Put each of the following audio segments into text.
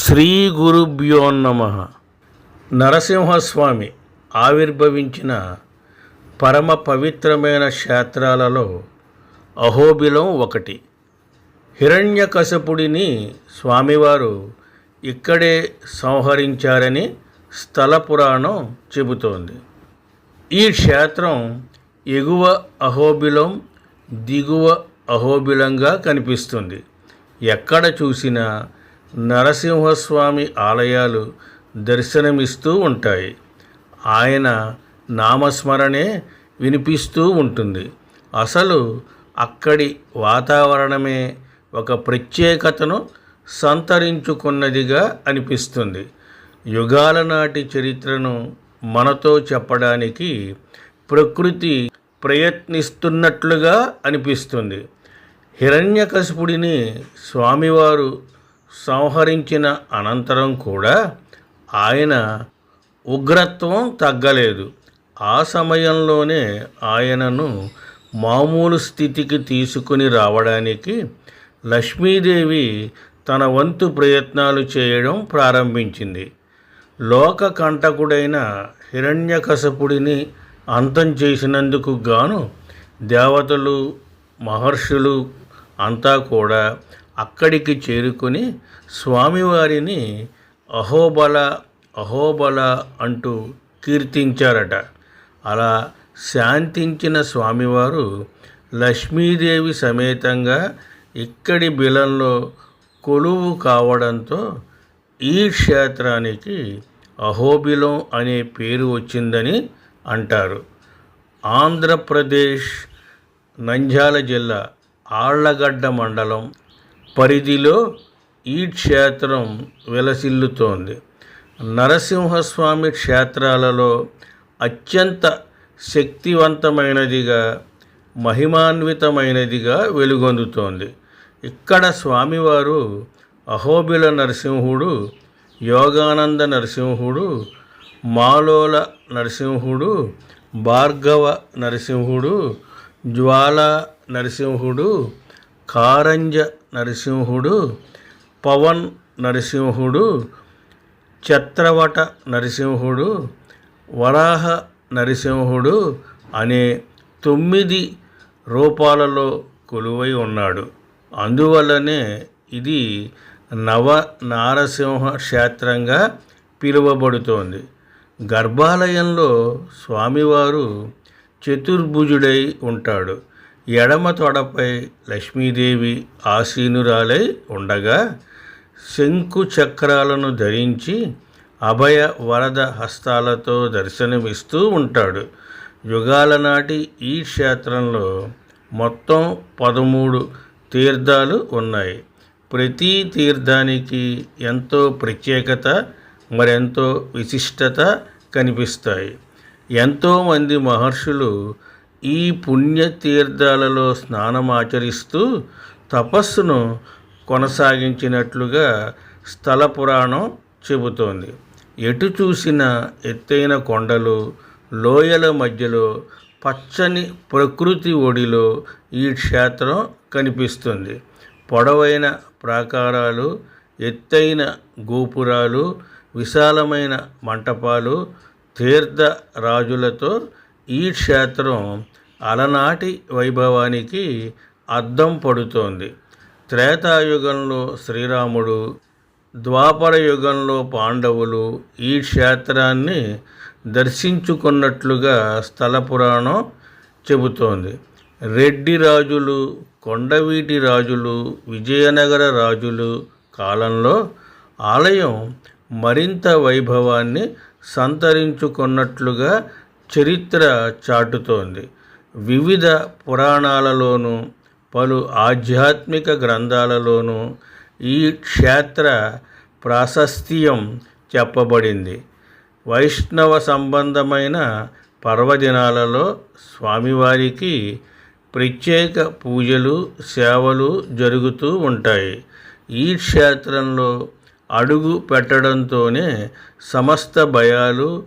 శ్రీ గురుభ్యో నమ. నరసింహస్వామి ఆవిర్భవించిన పరమ పవిత్రమైన క్షేత్రాలలో అహోబిలం ఒకటి. హిరణ్యకశపుడిని స్వామివారు ఇక్కడే సంహరించారని స్థల పురాణం చెబుతోంది. ఈ క్షేత్రం ఎగువ అహోబిలం దిగువ అహోబిలంగా కనిపిస్తుంది. ఎక్కడ చూసినా నరసింహస్వామి ఆలయాలు దర్శనమిస్తూ ఉంటాయి. ఆయన నామస్మరణే వినిపిస్తూ ఉంటుంది. అసలు అక్కడి వాతావరణమే ఒక ప్రత్యేకతను సంతరించుకున్నదిగా అనిపిస్తుంది. యుగాల నాటి చరిత్రను మనతో చెప్పడానికి ప్రకృతి ప్రయత్నిస్తున్నట్లుగా అనిపిస్తుంది. హిరణ్యకశపుడిని స్వామివారు సంహరించిన అనంతరం కూడా ఆయన ఉగ్రత్వం తగ్గలేదు. ఆ సమయంలోనే ఆయనను మామూలు స్థితికి తీసుకుని రావడానికి లక్ష్మీదేవి తన వంతు ప్రయత్నాలు చేయడం ప్రారంభించింది. లోక కంటకుడైన హిరణ్యకశపుడిని అంతం చేసినందుకు గాను దేవతలు మహర్షులు అంతా కూడా అక్కడికి చేరుకొని స్వామివారిని అహోబల అహోబల అంటూ కీర్తించారట. అలా శాంతించిన స్వామివారు లక్ష్మీదేవి సమేతంగా ఇక్కడి బిలంలో కొలువు కావడంతో ఈ క్షేత్రానికి అహోబిలం అనే పేరు వచ్చిందని అంటారు. ఆంధ్రప్రదేశ్ నంద్యాల జిల్లా ఆళ్ళగడ్డ మండలం పరిధిలో ఈ క్షేత్రం విలసిల్లుతోంది. నరసింహస్వామి క్షేత్రాలలో అత్యంత శక్తివంతమైనదిగా మహిమాన్వితమైనదిగా వెలుగొందుతోంది. ఇక్కడ స్వామివారు అహోబిల నరసింహుడు యోగానంద నరసింహుడు మాలోల నరసింహుడు భార్గవ నరసింహుడు జ్వాల నరసింహుడు కారంజ నరసింహుడు పవన్ నరసింహుడు చత్రవట నరసింహుడు వరాహ నరసింహుడు అనే తొమ్మిది రూపాలలో కొలువై ఉన్నాడు. అందువల్లనే ఇది నవ నారసింహ క్షేత్రంగా పిలువబడుతోంది. గర్భాలయంలో స్వామివారు చతుర్భుజుడై ఉంటాడు. ఎడమ తొడపై లక్ష్మీదేవి ఆసీనురాలై ఉండగా శంకు చక్రాలను ధరించి అభయ వరద హస్తాలతో దర్శనమిస్తూ ఉంటాడు. యుగాల నాటి ఈ క్షేత్రంలో మొత్తం పదమూడు తీర్థాలు ఉన్నాయి. ప్రతి తీర్థానికి ఎంతో ప్రత్యేకత మరెంతో విశిష్టత కనిపిస్తాయి. ఎంతోమంది మహర్షులు ఈ పుణ్యతీర్థాలలో స్నానమాచరిస్తూ తపస్సును కొనసాగించినట్లుగా స్థల పురాణం చెబుతోంది. ఎటు చూసిన ఎత్తైన కొండలు లోయల మధ్యలో పచ్చని ప్రకృతి ఒడిలో ఈ క్షేత్రం కనిపిస్తుంది. పొడవైన ప్రాకారాలు ఎత్తైన గోపురాలు విశాలమైన మంటపాలు తీర్థరాజులతో ఈ క్షేత్రం అలనాటి వైభవానికి అద్దం పడుతోంది. త్రేతాయుగంలో శ్రీరాముడు ద్వాపర యుగంలో పాండవులు ఈ క్షేత్రాన్ని దర్శించుకున్నట్లుగా స్థల పురాణం చెబుతోంది. రెడ్డి రాజులు కొండవీటి రాజులు విజయనగర రాజులు కాలంలో ఆలయం మరింత వైభవాన్ని సంతరించుకున్నట్లుగా చరిత్ర చాటుతోంది. వివిధ పురాణాలలోనూ పలు ఆధ్యాత్మిక గ్రంథాలలోనూ ఈ క్షేత్ర ప్రాశస్త్యం చెప్పబడింది. వైష్ణవ సంబంధమైన పర్వదినాలలో స్వామివారికి ప్రత్యేక పూజలు సేవలు జరుగుతూ ఉంటాయి. ఈ క్షేత్రంలో అడుగు పెట్టడంతోనే సమస్త భయాలు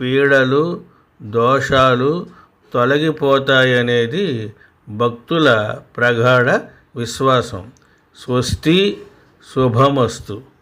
పీడలు దోషాలు తొలగిపోతాయనేది భక్తుల ప్రగాఢ విశ్వాసం. స్వస్తి శుభమస్తు.